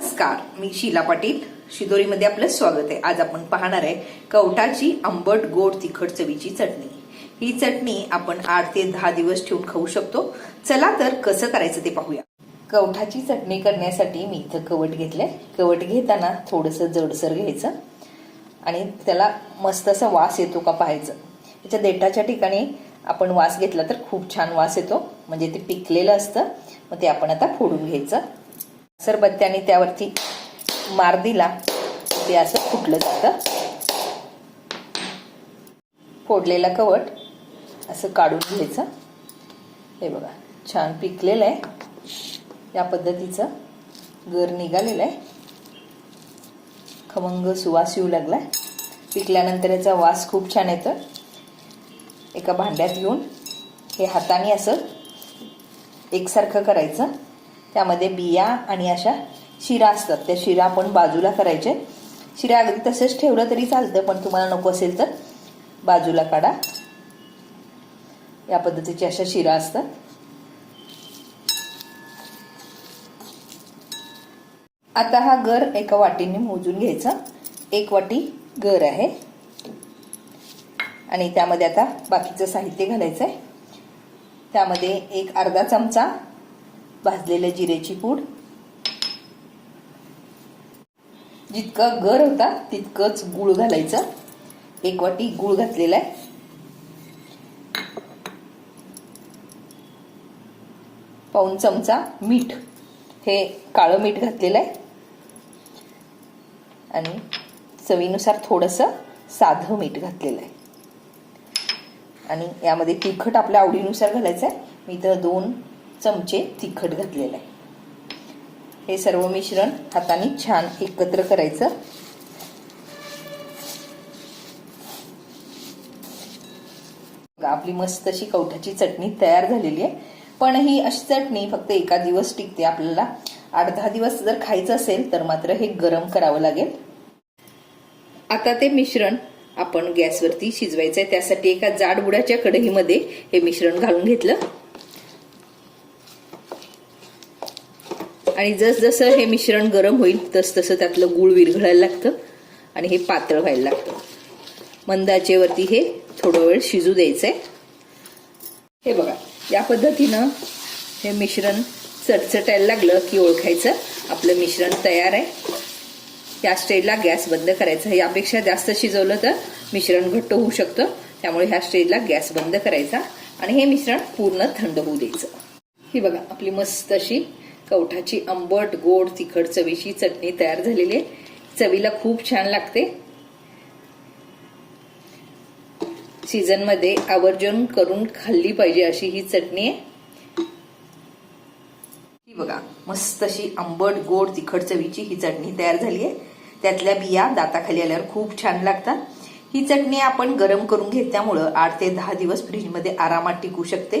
नमस्कार मी शीला पाटील. शिदोरीमध्ये आपलं स्वागत आहे. आज आपण पाहणार आहे कवठाची आंबट गोड तिखट चवीची चटणी. ही चटणी आपण आठ ते दहा दिवस ठेवून खाऊ शकतो. चला तर कसं करायचं ते पाहूया. कवठाची चटणी करण्यासाठी मी इथं कवट घेतलंय. कवट घेताना थोडंसं जडसर घ्यायचं. आणि त्याला मस्त असा वास येतो का पाहायचं. त्याच्या देठाच्या ठिकाणी आपण वास घेतला तर खूप छान वास येतो. म्हणजे ते पिकलेलं असतं. मग ते आपण आता फोडून घ्यायचं. सरबत्त्याने त्यावरती मार दिला ते असं फुटलं जातं. फोडलेला कवट असं काढून घ्यायचं. हे बघा छान पिकलेलं आहे. या पद्धतीचं गर निघालेलं आहे. खमंग सुवास येऊ लागला पिकल्यानंतर याचा वास खूप छान येतं. एका भांड्यात घेऊन हे हाताने असं एकसारखं करायचं. त्यामध्ये बिया आणि अशा शिरा असतात. त्या शिरा आपण बाजूला करायचे. शिरा अगदी तसेच ठेवलं तरी चालतं पण तुम्हाला नको असेल तर बाजूला काढा. या पद्धतीची अशा शिरा असतात. आता हा गर एका वाटीने मोजून घ्यायचा. एक वाटी गर आहे. आणि त्यामध्ये आता बाकीचं साहित्य घालायचं आहे त्यामध्ये एक अर्धा चमचा भाजलेल्या जिरेची पूड. जितका गर होता तितकंच गुळ घालायचं. एक वाटी गुळ घातलेला आहे. पाऊन चमचा मीठ. हे काळं मीठ घातलेलं आहे. आणि चवीनुसार थोडंसं साधं मीठ घातलेलं आहे. आणि यामध्ये तिखट आपल्या आवडीनुसार घालायचं आहे. मी तर दोन चमचे तिखट घातलेलं आहे. हे सर्व मिश्रण हाताने छान एकत्र करायचं. आपली मस्त अशी कवठाची चटणी तयार झालेली आहे. पण ही अशी चटणी फक्त एका दिवस टिकते. आपल्याला आठ दहा दिवस जर खायचं असेल तर मात्र हे गरम करावं लागेल. आता ते मिश्रण आपण गॅसवरती शिजवायचं आहे त्यासाठी एका जाड बुडाच्या कढईमध्ये हे मिश्रण घालून घेतलं. आणि जसजसं हे मिश्रण गरम होईल तसतसं त्यातलं गूळ विरघळायला लागतं आणि हे पातळ व्हायला लागतं. मंदाचेवरती हे थोडं वेळ शिजू द्यायचं आहे हे बघा या पद्धतीनं हे मिश्रण चटचटायला लागलं की ओळखायचं. आपलं मिश्रण तयार आहे. या स्टेजला गॅस बंद करायचा. यापेक्षा जास्त शिजवलं तर मिश्रण घट्ट होऊ शकतं. त्यामुळे ह्या स्टेजला गॅस बंद करायचा आणि हे मिश्रण पूर्ण थंड होऊ द्यायचं. ही बघा आपली मस्त अशी कवठाची आंबट गोड तिखट चवीची चटणी तयार झालेली आहे. चवीला खूप छान लागते. सीझनमध्ये आवर्जून करून खाल्ली पाहिजे अशी ही चटणी आहे. ही बघा मस्त अशी आंबट गोड तिखट चवीची ही चटणी तयार झाली आहे. त्यातल्या बिया दाताखाली आल्यावर खूप छान लागतात. ही चटणी आपण गरम करून घेतल्यामुळं आठ ते दहा दिवस फ्रीजमध्ये आरामात टिकू शकते.